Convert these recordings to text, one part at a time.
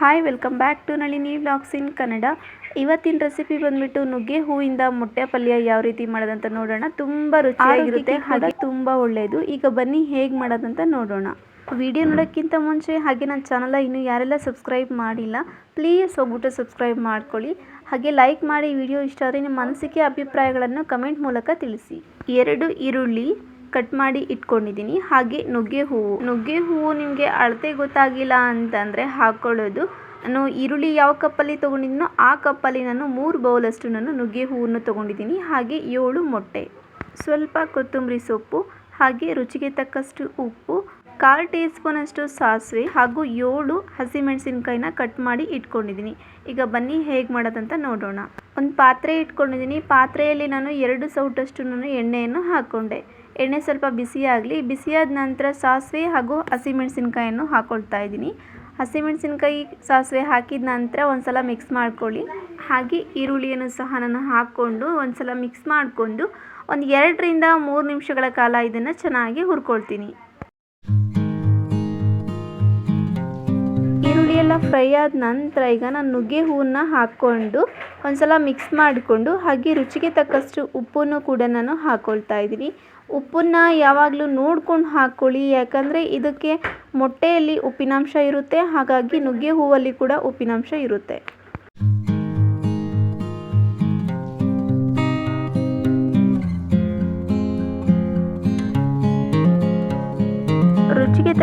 Hi welcome back to Nalini vlogs in Kannada ಇವತ್ತಿನ recipe ಬಂದ್ಬಿಟ್ಟು ನುಗ್ಗೆ ಹೂವಿಂದ ಮೊಟ್ಟೆ ಪಲ್ಯ ಯಾವ ರೀತಿ ಮಾಡೋದಂತ ನೋಡೋಣ. ತುಂಬ ರುಚಿಯಾಗಿರುತ್ತೆ ಹಾಗೆ ತುಂಬ ಒಳ್ಳೆಯದು ಈಗ ಬನ್ನಿ ಹೇಗೆ ಮಾಡೋದಂತ ನೋಡೋಣ. ವಿಡಿಯೋ ನೋಡೋಕ್ಕಿಂತ ಮುಂಚೆ ಹಾಗೆ ನನ್ನ ಚಾನಲ್ ಇನ್ನೂ ಯಾರೆಲ್ಲ ಸಬ್ಸ್ಕ್ರೈಬ್ ಮಾಡಿಲ್ಲ ಪ್ಲೀಸ್ ಹೋಗ್ಬಿಟ್ಟು ಸಬ್ಸ್ಕ್ರೈಬ್ ಮಾಡ್ಕೊಳ್ಳಿ. ಹಾಗೆ ಲೈಕ್ ಮಾಡಿ ವಿಡಿಯೋ ಇಷ್ಟ ಆದರೆ ನಿಮ್ಮ ಅನಿಸಿಕೆ ಅಭಿಪ್ರಾಯಗಳನ್ನು ಕಮೆಂಟ್ ಮೂಲಕ ತಿಳಿಸಿ. ಎರಡು ಈರುಳ್ಳಿ ಕಟ್ ಮಾಡಿ ಇಟ್ಕೊಂಡಿದ್ದೀನಿ. ಹಾಗೆ ನುಗ್ಗೆ ಹೂವು. ನುಗ್ಗೆ ಹೂವು ನಿಮಗೆ ಅಳತೆ ಗೊತ್ತಾಗಿಲ್ಲ ಅಂತಂದರೆ ಹಾಕ್ಕೊಳ್ಳೋದು ನಾನು ಈರುಳ್ಳಿ ಯಾವ ಕಪ್ಪಲ್ಲಿ ತೊಗೊಂಡಿದ್ದೀನೋ ಆ ಕಪ್ಪಲ್ಲಿ ನಾನು ಮೂರು ಬೌಲಷ್ಟು ನಾನು ನುಗ್ಗೆ ಹೂವನ್ನು ತೊಗೊಂಡಿದ್ದೀನಿ. ಹಾಗೆ ಏಳು ಮೊಟ್ಟೆ. ಸ್ವಲ್ಪ ಕೊತ್ತಂಬರಿ ಸೊಪ್ಪು, ಹಾಗೆ ರುಚಿಗೆ ತಕ್ಕಷ್ಟು ಉಪ್ಪು, ಕಾಲು ಟೀ ಸ್ಪೂನಷ್ಟು ಸಾಸಿವೆ ಹಾಗೂ ಏಳು ಹಸಿಮೆಣಸಿನ್ಕಾಯಿನ ಕಟ್ ಮಾಡಿ ಇಟ್ಕೊಂಡಿದ್ದೀನಿ. ಈಗ ಬನ್ನಿ ಹೇಗೆ ಮಾಡೋದಂತ ನೋಡೋಣ. ಒಂದು ಪಾತ್ರೆ ಇಟ್ಕೊಂಡಿದ್ದೀನಿ. ಪಾತ್ರೆಯಲ್ಲಿ ನಾನು ಎರಡು ಸೌಟಷ್ಟು ನಾನು ಎಣ್ಣೆಯನ್ನು ಹಾಕ್ಕೊಂಡೆ ಎಣ್ಣೆ ಸ್ವಲ್ಪ ಬಿಸಿಯಾಗಲಿ ಬಿಸಿಯಾದ ನಂತರ ಸಾಸಿವೆ ಹಾಗೂ ಹಸಿಮೆಣಸಿನ್ಕಾಯನ್ನು ಹಾಕ್ಕೊಳ್ತಾ ಇದ್ದೀನಿ. ಹಸಿಮೆಣಸಿನ್ಕಾಯಿ ಸಾಸಿವೆ ಹಾಕಿದ ನಂತರ ಒಂದು ಸಲ ಮಿಕ್ಸ್ ಮಾಡ್ಕೊಳ್ಳಿ. ಹಾಗೆ ಈರುಳ್ಳಿಯನ್ನು ಸಹ ನಾನು ಹಾಕ್ಕೊಂಡು ಒಂದು ಸಲ ಮಿಕ್ಸ್ ಮಾಡಿಕೊಂಡು ಒಂದು ಎರಡರಿಂದ ಮೂರು ನಿಮಿಷಗಳ ಕಾಲ ಇದನ್ನು ಚೆನ್ನಾಗಿ ಹುರ್ಕೊಳ್ತೀನಿ. ಈರುಳ್ಳಿಯೆಲ್ಲ ಫ್ರೈ ಆದ ನಂತರ ಈಗ ನಾನು ನುಗ್ಗೆ ಹೂವನ್ನ ಹಾಕ್ಕೊಂಡು ಒಂದು ಸಲ ಮಿಕ್ಸ್ ಮಾಡಿಕೊಂಡು ಹಾಗೆ ರುಚಿಗೆ ತಕ್ಕಷ್ಟು ಉಪ್ಪನ್ನು ಕೂಡ ನಾನು ಹಾಕ್ಕೊಳ್ತಾ ಇದ್ದೀನಿ. ಉಪ್ಪನ್ನ ಯಾವಾಗಲೂ ನೋಡ್ಕೊಂಡು ಹಾಕ್ಕೊಳ್ಳಿ ಯಾಕಂದರೆ ಇದಕ್ಕೆ ಮೊಟ್ಟೆಯಲ್ಲಿ ಉಪ್ಪಿನಾಂಶ ಇರುತ್ತೆ. ಹಾಗಾಗಿ ನುಗ್ಗೆ ಹೂವಲ್ಲಿ ಕೂಡ ಉಪ್ಪಿನಾಂಶ ಇರುತ್ತೆ.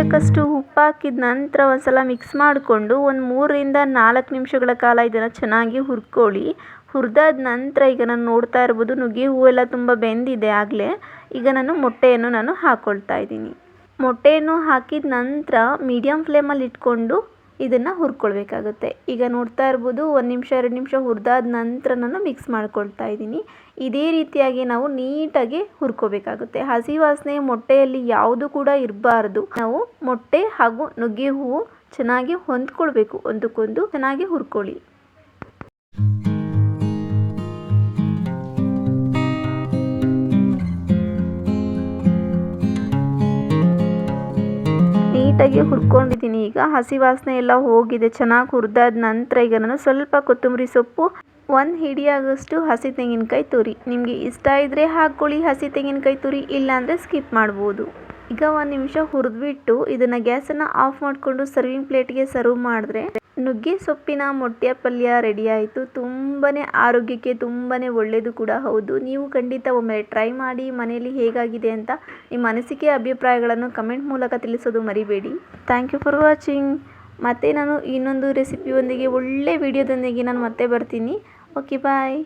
ಉಪ್ಪಾಕಿದ ಉಪ್ಪು ಹಾಕಿದ ನಂತರ ಒಂದ್ಸಲ ಮಿಕ್ಸ್ ಮಾಡಿಕೊಂಡು ಒಂದು ಮೂರರಿಂದ ನಾಲ್ಕು ನಿಮಿಷಗಳ ಕಾಲ ಇದನ್ನು ಚೆನ್ನಾಗಿ ಹುರ್ಕೊಳ್ಳಿ. ಹುರಿದಾದ ನಂತರ ಈಗ ನಾನು ನೋಡ್ತಾ ಇರ್ಬೋದು, ನುಗ್ಗೆ ಹೂವೆಲ್ಲ ತುಂಬ ಬೆಂದಿದೆ ಆಗಲೇ. ಈಗ ನಾನು ಮೊಟ್ಟೆಯನ್ನು ನಾನು ಹಾಕ್ಕೊಳ್ತಾ ಇದ್ದೀನಿ. ಮೊಟ್ಟೆಯನ್ನು ಹಾಕಿದ ನಂತರ ಮೀಡಿಯಮ್ ಫ್ಲೇಮಲ್ಲಿ ಇಟ್ಕೊಂಡು ಇದನ್ನು ಹುರ್ಕೊಳ್ಬೇಕಾಗುತ್ತೆ. ಈಗ ನೋಡ್ತಾ ಇರ್ಬೋದು, ಒಂದು ನಿಮಿಷ, ಎರಡು ನಿಮಿಷ ಹುರಿದಾದ ನಂತರ ನಾನು ಮಿಕ್ಸ್ ಮಾಡ್ಕೊಳ್ತಾ ಇದ್ದೀನಿ. ಇದೇ ರೀತಿಯಾಗಿ ನಾವು ನೀಟಾಗಿ ಹುರ್ಕೋಬೇಕಾಗುತ್ತೆ. ಹಸಿ ವಾಸನೆ ಮೊಟ್ಟೆಯಲ್ಲಿ ಯಾವುದು ಕೂಡ ಇರಬಾರ್ದು. ನಾವು ಮೊಟ್ಟೆ ಹಾಗೂ ನುಗ್ಗೆ ಹೂವು ಚೆನ್ನಾಗಿ ಹೊಂದ್ಕೊಳ್ಬೇಕು. ಒಂದಕ್ಕೊಂದು ಚೆನ್ನಾಗಿ ಹುರ್ಕೊಳ್ಳಿ. ನೀಟಾಗಿ ಹುರ್ಕೊಂಡಿದ್ದೀನಿ. ಈಗ ಹಸಿ ವಾಸನೆ ಎಲ್ಲ ಹೋಗಿದೆ. ಚೆನ್ನಾಗಿ ಹುರಿದಾದ ನಂತರ ಈಗ ನಾನು ಸ್ವಲ್ಪ ಕೊತ್ತಂಬರಿ ಸೊಪ್ಪು, ಒಂದು ಹಿಡಿಯಾಗಷ್ಟು ಹಸಿ ತೆಂಗಿನಕಾಯಿ ತುರಿ. ನಿಮಗೆ ಇಷ್ಟ ಇದ್ದರೆ ಹಾಕ್ಕೊಳ್ಳಿ. ಹಸಿ ತೆಂಗಿನಕಾಯಿ ತುರಿ ಇಲ್ಲಾಂದರೆ ಸ್ಕಿಪ್ ಮಾಡ್ಬೋದು. ಈಗ ಒಂದು ನಿಮಿಷ ಹುರಿದ್ಬಿಟ್ಟು ಇದನ್ನು ಗ್ಯಾಸನ್ನು ಆಫ್ ಮಾಡಿಕೊಂಡು ಸರ್ವಿಂಗ್ ಪ್ಲೇಟ್ಗೆ ಸರ್ವ್ ಮಾಡಿದ್ರೆ ನುಗ್ಗೆ ಸೊಪ್ಪಿನ ಮೊಟ್ಟೆ ಪಲ್ಯ ರೆಡಿ ಆಯಿತು ತುಂಬಾ ಆರೋಗ್ಯಕ್ಕೆ ತುಂಬಾ ಒಳ್ಳೆಯದು ಕೂಡ ಹೌದು. ನೀವು ಖಂಡಿತ ಒಮ್ಮೆ ಟ್ರೈ ಮಾಡಿ ಮನೆಯಲ್ಲಿ ಹೇಗಾಗಿದೆ ಅಂತ ನಿಮ್ಮ ಅನಿಸಿಕೆ ಅಭಿಪ್ರಾಯಗಳನ್ನು ಕಮೆಂಟ್ ಮೂಲಕ ತಿಳಿಸೋದು ಮರಿಬೇಡಿ. ಥ್ಯಾಂಕ್ ಯು ಫಾರ್ ವಾಚಿಂಗ್ ಮತ್ತೆ ನಾನು ಇನ್ನೊಂದು ರೆಸಿಪಿಯೊಂದಿಗೆ ಒಳ್ಳೆ ವಿಡಿಯೋದೊಂದಿಗೆ ನಾನು ಮತ್ತೆ ಬರ್ತೀನಿ. Okay bye